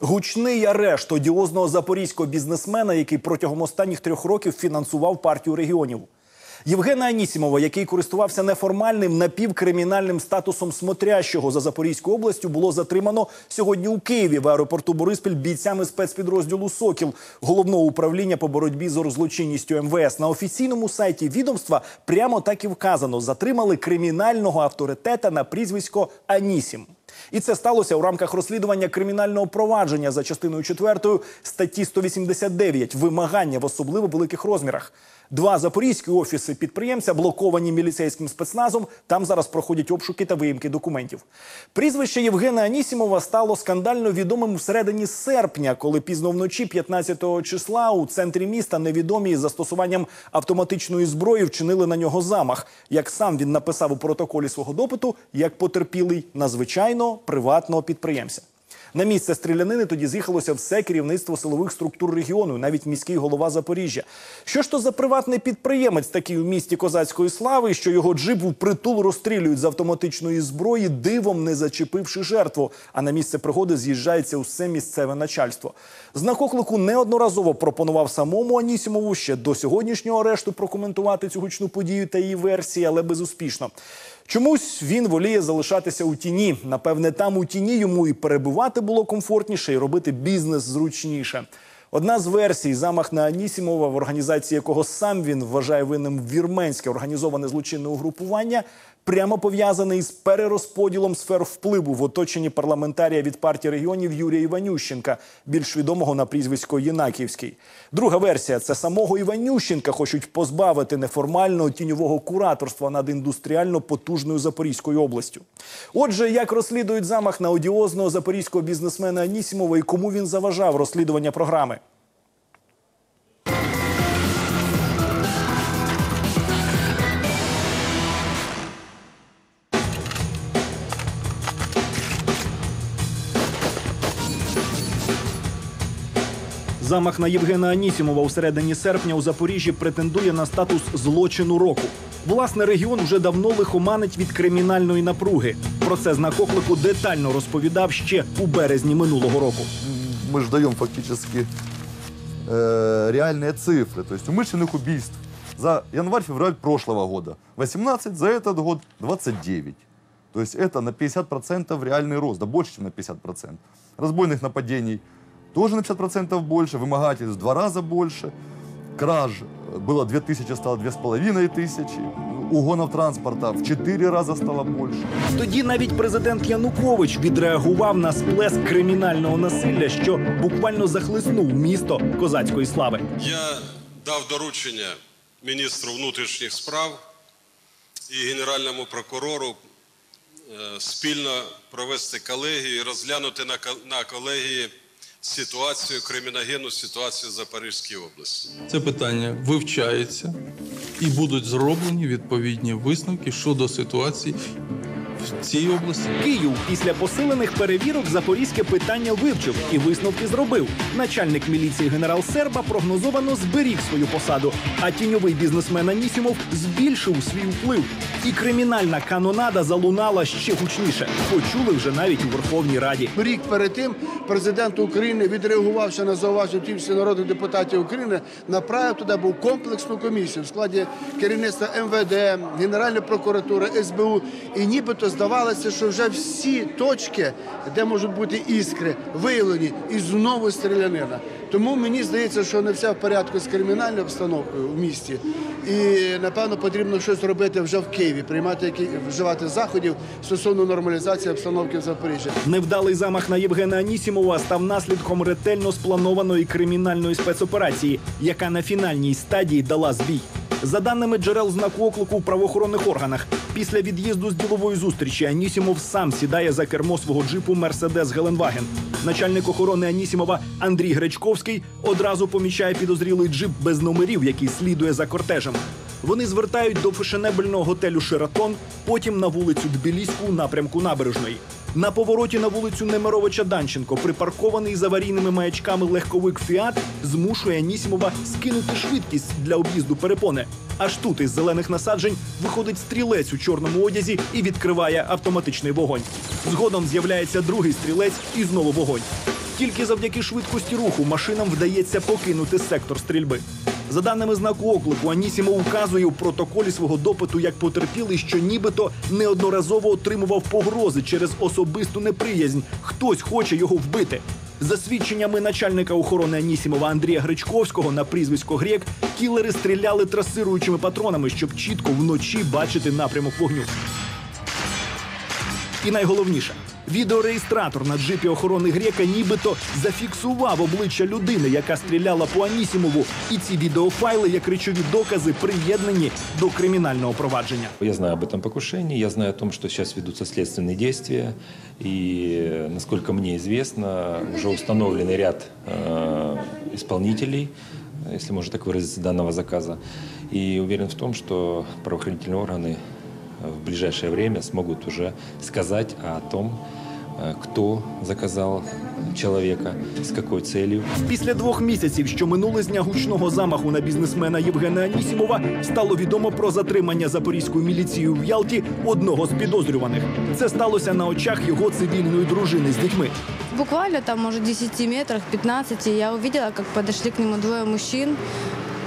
Гучний арешт одіозного запорізького бізнесмена, який протягом останніх трьох років фінансував партію регіонів. Євгена Анісімова, який користувався неформальним напівкримінальним статусом смотрящого за Запорізькою областю, було затримано сьогодні у Києві в аеропорту Бориспіль бійцями спецпідрозділу Сокіл головного управління по боротьбі з розлочинністю МВС. На офіційному сайті відомства прямо так і вказано: затримали кримінального авторитета на прізвисько Анісім. І це сталося у рамках розслідування кримінального провадження за частиною 4 статті 189 вимагання в особливо великих розмірах. Два запорізькі офіси підприємця блоковані міліцейським спецназом. Там зараз проходять обшуки та виїмки документів. Прізвище Євгена Анісімова стало скандально відомим всередині серпня, коли пізно вночі, 15-го числа, у центрі міста невідомі з застосуванням автоматичної зброї вчинили на нього замах. Як сам він написав у протоколі свого допиту, як потерпілий на звичайного приватного підприємця. На місце стрілянини тоді з'їхалося все керівництво силових структур регіону, навіть міський голова Запоріжжя. Що ж то за приватний підприємець такий у місті козацької слави, що його джип у притул розстрілюють з автоматичної зброї, дивом не зачепивши жертву. А на місце пригоди з'їжджається усе місцеве начальство. Знак оклику неодноразово пропонував самому Анісімову ще до сьогоднішнього арешту прокоментувати цю гучну подію та її версії, але безуспішно. Чомусь він воліє залишатися у тіні. Напевне, там у тіні йому і перебувати було комфортніше, і робити бізнес зручніше. Одна з версій замах на Анісімова, в організації якого сам він вважає винним вірменське організоване злочинне угрупування, прямо пов'язаний з перерозподілом сфер впливу в оточенні парламентарія від партії регіонів Юрія Іванющенка, більш відомого на прізвисько Єнаківський. Друга версія це самого Іванющенка хочуть позбавити неформального тіньового кураторства над індустріально потужною Запорізькою областю. Отже, як розслідують замах на одіозного запорізького бізнесмена Анісімова і кому він заважав розслідування програми? Замах на Євгена Анісімова у середині серпня у Запоріжжі претендує на статус злочину року. Власне, регіон вже давно лихоманить від кримінальної напруги. Про це знак оклику детально розповідав ще у березні минулого року. мы же даем фактически э, реальные цифры. То есть умышленных убийств за январь-февраль прошлого года 18, за этот год 29. То есть это на 50% реальный рост, да больше, чем на 50%. Разбойных нападений тоже на 50% больше, вымогательств в два раза больше. Краж было 2000, стало 2500. Угонов транспорта в 4 раза стало больше. Тоді навіть президент Янукович відреагував на сплеск кримінального насилля, що буквально захлиснув місто козацької слави. Я дав доручення міністру внутрішніх справ і генеральному прокурору е, спільно провести колегію і розглянути на колегії ситуацію, криміногенну ситуацію в Запорізькій області. Це питання вивчається і будуть зроблені відповідні висновки щодо ситуації цій області. Київ після посилених перевірок запорізьке питання вивчив і висновки зробив. Начальник міліції генерал Серба прогнозовано зберіг свою посаду, а тіньовий бізнесмен Анісімов збільшив свій вплив. І кримінальна канонада залунала ще гучніше. Почули вже навіть у Верховній Раді. Рік перед тим президент України, відреагувавши на зауваження тимчасті народних депутатів України, направив туди був комплексну комісію в складі керівництва МВД, Генеральної прокуратури, СБУ. І нібито здавалося, що вже всі точки, де можуть бути іскри, виявлені, і знову стрілянина. Тому мені здається, що не все в порядку з кримінальною обстановкою в місті. І напевно потрібно щось робити вже в Києві, приймати які вживати заходів стосовно нормалізації обстановки в Запоріжжі. Невдалий замах на Євгена Анісімова став наслідком ретельно спланованої кримінальної спецоперації, яка на фінальній стадії дала збій. За даними джерел знаку оклику в правоохоронних органах, після від'їзду з ділової зустрічі Анісімов сам сідає за кермо свого джипу Мерседес Геленваген. Начальник охорони Анісімова Андрій Гречковський одразу помічає підозрілий джип без номерів, який слідує за кортежем. Вони звертають до фешенебельного готелю Шератон, потім на вулицю Тбіліську у напрямку набережної. На повороті на вулицю Немировича Данченко, припаркований з аварійними маячками легковик Фіат, змушує Анісімова скинути швидкість для об'їзду перепони. Аж тут із зелених насаджень виходить стрілець у чорному одязі і відкриває автоматичний вогонь. Згодом з'являється другий стрілець і знову вогонь. Тільки завдяки швидкості руху машинам вдається покинути сектор стрільби. За даними знаку оклику, Анісімо указує у протоколі свого допиту як потерпілий, що нібито неодноразово отримував погрози через особисту неприязнь. Хтось хоче його вбити. За свідченнями начальника охорони Анісімова Андрія Гречковського на прізвисько Грек, кілери стріляли трасируючими патронами, щоб чітко вночі бачити напрямок вогню. І найголовніше, відеореєстратор на джипі охорони грека нібито зафіксував обличчя людини, яка стріляла по Анісімову. І ці відеофайли, як речові докази, приєднані до кримінального провадження. Я знаю об этом покушении, я знаю о том, что сейчас ведутся следственные действия, и, э, насколько мне известно, уже установленный ряд э, исполнителей, если можно так выразиться, данного заказа. И уверен в том, что правоохранительные органы э, в ближайшее время смогут уже сказать о том, э, кто заказал человека, с какой целью. Після двох місяців, що минули з дня гучного замаху на бізнесмена Євгена Анісімова, стало відомо про затримання запорізькою міліцією в Ялті одного з підозрюваних. Це сталося на очах його цивільної дружини з дітьми. Буквально там, может, 10 метрах, 15, я увидела, как подошли к нему двое мужчин,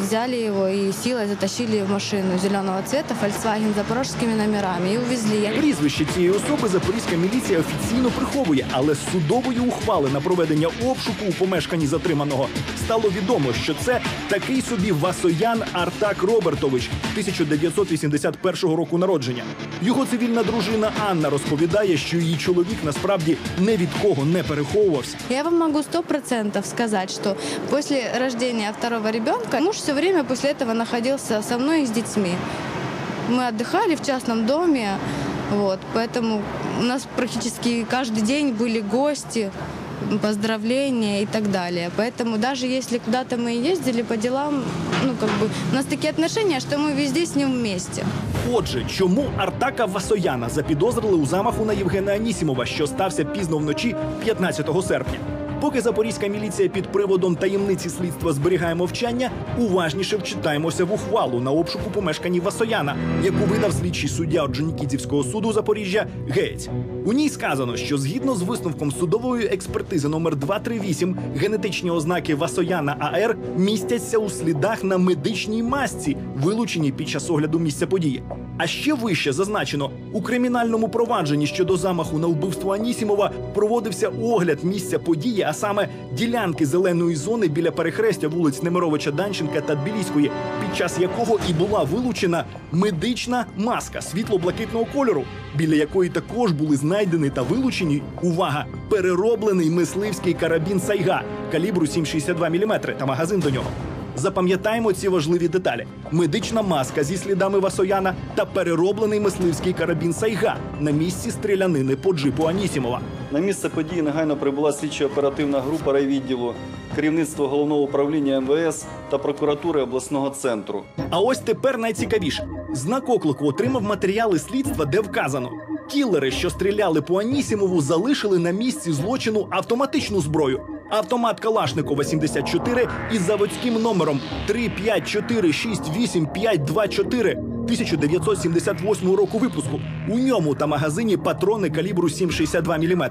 взяли его и силой затащили в машину зеленого цвета, Volkswagen с запорожскими номерами и увезли. Прізвище цієї особи запорізька міліція офіційно приховує, але з судової ухвали на проведення обшуку у помешканні затриманого стало відомо, що це такий собі Васоян Артак Робертович 1981 року народження. Його цивільна дружина Анна розповідає, що її чоловік насправді ні від кого не переховувався. Я вам могу сто процентов сказать, что после рождения второго ребенка муж все время после этого находился со мной и с детьми. Мы отдыхали в частном доме, вот, поэтому у нас практически каждый день были гости, поздравления и так далее. Поэтому даже если куда-то мы и ездили по делам, ну как бы у нас такие отношения, что мы везде с ним вместе. Отже, чому Артака Васояна запідозрили у замаху на Євгена Анісімова, що стався пізно вночі 15 серпня? Поки запорізька міліція під приводом таємниці слідства зберігає мовчання, уважніше вчитаємося в ухвалу на обшуку помешканні Васояна, яку видав слідчий суддя Орджонікідзівського суду Запоріжжя Гець. У ній сказано, що згідно з висновком судової експертизи номер 238 генетичні ознаки Васояна АР містяться у слідах на медичній масці, вилученій під час огляду місця події. А ще вище зазначено у кримінальному провадженні щодо замаху на вбивство Анісімова проводився огляд місця події, а саме ділянки зеленої зони біля перехрестя вулиць Немировича Данченка та Тбіліської, під час якого і була вилучена медична маска світло-блакитного кольору, біля якої також були знайдені та вилучені увага, перероблений мисливський карабін Сайга калібру 7,62 мм та магазин до нього. Запам'ятаємо ці важливі деталі: медична маска зі слідами Васояна та перероблений мисливський карабін Сайга на місці стрілянини по джипу Анісімова. На місце події негайно прибула слідчо-оперативна група райвідділу, керівництво головного управління МВС та прокуратури обласного центру. А ось тепер найцікавіше: знак оклику отримав матеріали слідства, де вказано. Кілери, що стріляли по Анісімову, залишили на місці злочину автоматичну зброю. Автомат Калашникова 74 із заводським номером 3546854 1978 року випуску. У ньому та магазині патрони калібру 7,62 мм.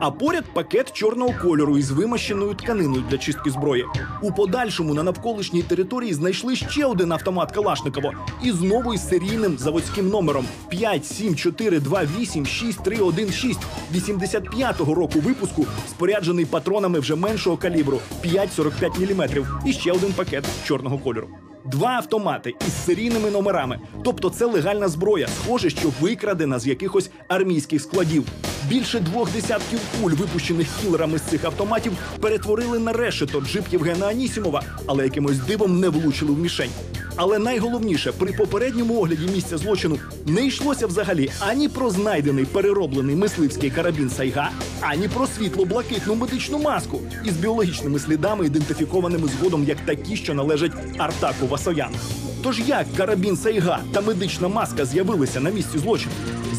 А поряд пакет чорного кольору із вимащеною тканиною для чистки зброї. У подальшому на навколишній території знайшли ще один автомат Калашникова і знову із серійним заводським номером 574286316 85-го року випуску, споряджений патронами вже меншого калібру 5,45 мм і ще один пакет чорного кольору. Два автомати із серійними номерами. Тобто це легальна зброя, схоже, що викрадена з якихось армійських складів. Більше двох десятків куль, випущених кілерами з цих автоматів, перетворили на решето джип Євгена Анісімова, але якимось дивом не влучили в мішень. Але найголовніше, при попередньому огляді місця злочину не йшлося взагалі ані про знайдений перероблений мисливський карабін Сайга, ані про світло-блакитну медичну маску із біологічними слідами, ідентифікованими згодом як такі, що належать Артаку Васояну. Тож як карабін Сайга та медична маска з'явилися на місці злочину?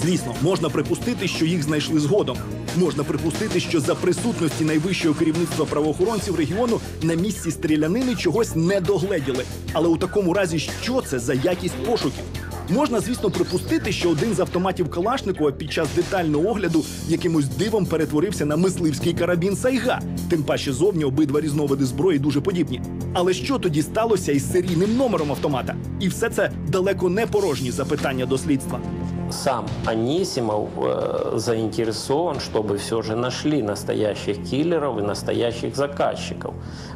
Звісно, можна припустити, що їх знайшли згодом. Можна припустити, що за присутності найвищого керівництва правоохоронців регіону на місці стрілянини чогось не догледіли. Але у такому разі, що це за якість пошуків? Можна, звісно, припустити, що один з автоматів Калашникова під час детального огляду якимось дивом перетворився на мисливський карабін Сайга. Тим паче зовні обидва різновиди зброї дуже подібні. Але що тоді сталося із серійним номером автомата? І все це далеко не порожні запитання до слідства. сам Анисимов э, заинтересован, чтобы все же нашли настоящих киллеров и настоящих заказчиков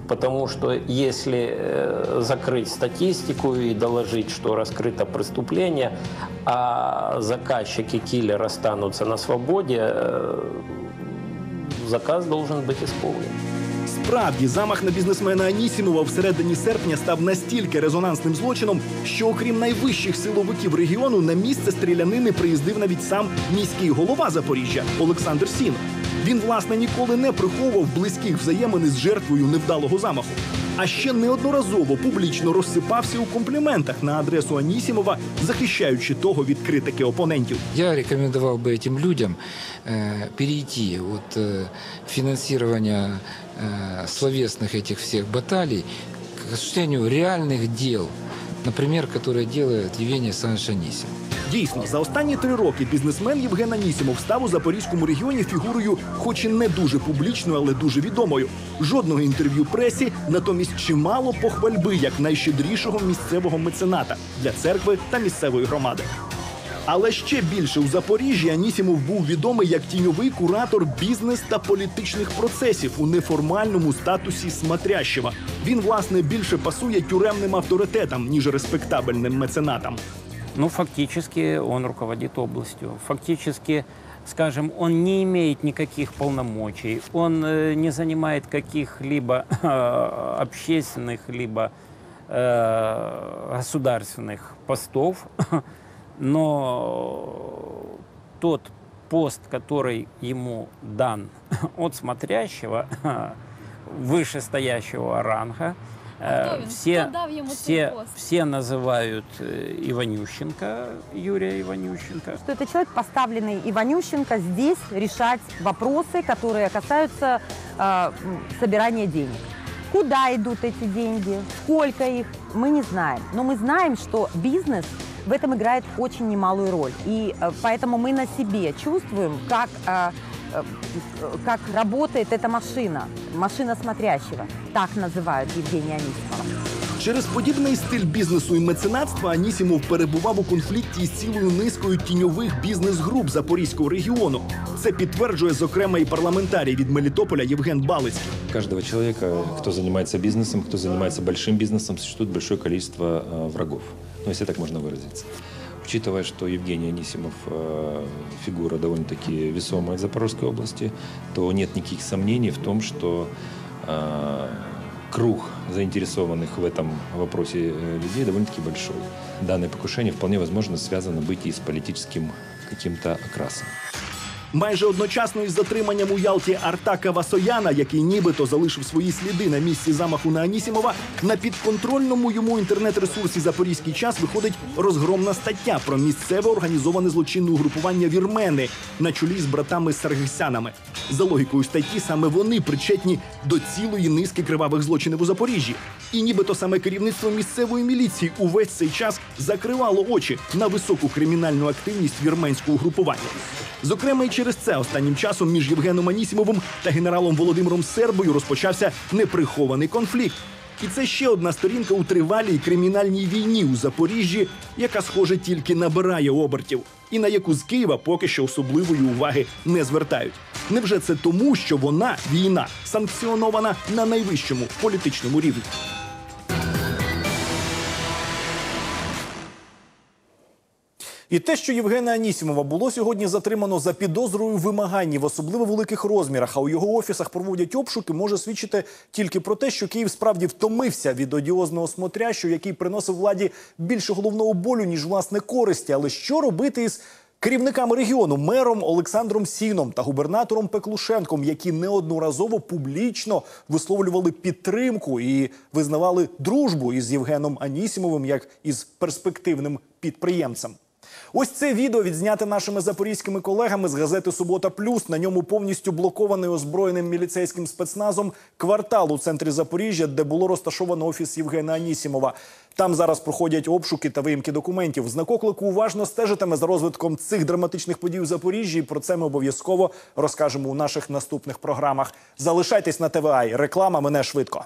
Потому что если э, закрыть статистику и доложить, что раскрыто преступление, а заказчик и киллер останутся на свободе, э, заказ должен быть исполнен. Справді, замах на бізнесмена Анісімова всередині серпня став настільки резонансним злочином, що окрім найвищих силовиків регіону на місце стрілянини приїздив навіть сам міський голова Запоріжжя Олександр Сінов. Він, власне, ніколи не приховував близьких взаємин із жертвою невдалого замаху. А ще неодноразово публічно розсипався у компліментах на адресу Анісімова, захищаючи того від критики опонентів. Я рекомендовал бы этим людям э, перейти от э, финансирования э, словесных этих всех баталий к осуществлению реальных дел, например, которые делает Евгений Александрович Анисимов. Дійсно, за останні три роки бізнесмен Євген Анісімов став у запорізькому регіоні фігурою, хоч і не дуже публічною, але дуже відомою. Жодного інтерв'ю пресі, натомість чимало похвальби як найщедрішого місцевого мецената для церкви та місцевої громади. Але ще більше у Запоріжжі Анісімов був відомий як тіньовий куратор бізнес та політичних процесів у неформальному статусі смотрящего. Він, власне, більше пасує тюремним авторитетам, ніж респектабельним меценатам. Ну, фактически он руководит областью. Фактически, скажем, он не имеет никаких полномочий, он э, не занимает каких-либо э, общественных, либо э, государственных постов, но тот пост, который ему дан от смотрящего, вышестоящего ранга, э, все, все, все называют э, Иванющенко, Юрия Иванющенко. что это человек, поставленный Иванющенко здесь решать вопросы, которые касаются э, собирания денег. Куда идут эти деньги, сколько их, мы не знаем. Но мы знаем, что бизнес в этом играет очень немалую роль. И э, поэтому мы на себе чувствуем, как, э, как работает эта машина, машина смотрящего. Так называют Евгения Анисимова. Через подібний стиль бізнесу і меценатства Анісімов перебував у конфлікті із цілою низкою тіньових бізнес-груп Запорізького регіону. Це підтверджує зокрема і парламентарій від Мелітополя Євген Балицький. У каждого человека, кто занимается бизнесом, кто занимается большим бизнесом, существует большое количество э, врагов. Ну, если так можно выразиться. Учитывая, что Евгений Анисимов э, фигура довольно-таки весомая в Запорожской области, то нет никаких сомнений в том, что э, круг заинтересованных в этом вопросе э, людей довольно-таки большой. Данное покушение вполне возможно связано быть и с политическим каким-то окрасом. Майже одночасно із затриманням у Ялті Артака Васояна, який нібито залишив свої сліди на місці замаху на Анісімова, на підконтрольному йому інтернет-ресурсі Запорізький час виходить розгромна стаття про місцеве організоване злочинне угрупування вірмени на чолі з братами Саргисянами. За логікою статті, саме вони причетні до цілої низки кривавих злочинів у Запоріжжі. І нібито саме керівництво місцевої міліції увесь цей час закривало очі на високу кримінальну активність вірменського угрупування. Зокрема, і через це останнім часом між Євгеном Анісімовим та генералом Володимиром Сербою розпочався неприхований конфлікт. І це ще одна сторінка у тривалій кримінальній війні у Запоріжжі, яка, схоже, тільки набирає обертів, і на яку з Києва поки що особливої уваги не звертають. Невже це тому, що вона війна санкціонована на найвищому політичному рівні? І те, що Євгена Анісімова було сьогодні затримано за підозрою в вимаганні в особливо великих розмірах, а у його офісах проводять обшуки, може свідчити тільки про те, що Київ справді втомився від одіозного смотрящого, який приносив владі більше головного болю, ніж власне користі. Але що робити із керівниками регіону, мером Олександром Сіном та губернатором Пеклушенком, які неодноразово публічно висловлювали підтримку і визнавали дружбу із Євгеном Анісімовим як із перспективним підприємцем. Ось це відео відзняте нашими запорізькими колегами з газети Субота Плюс. На ньому повністю блокований озброєним міліцейським спецназом квартал у центрі Запоріжжя, де було розташовано офіс Євгена Анісімова. Там зараз проходять обшуки та виїмки документів. Знак оклику уважно стежитиме за розвитком цих драматичних подій у Запоріжжі. Про це ми обов'язково розкажемо у наших наступних програмах. Залишайтесь на ТВА. Реклама мене швидко.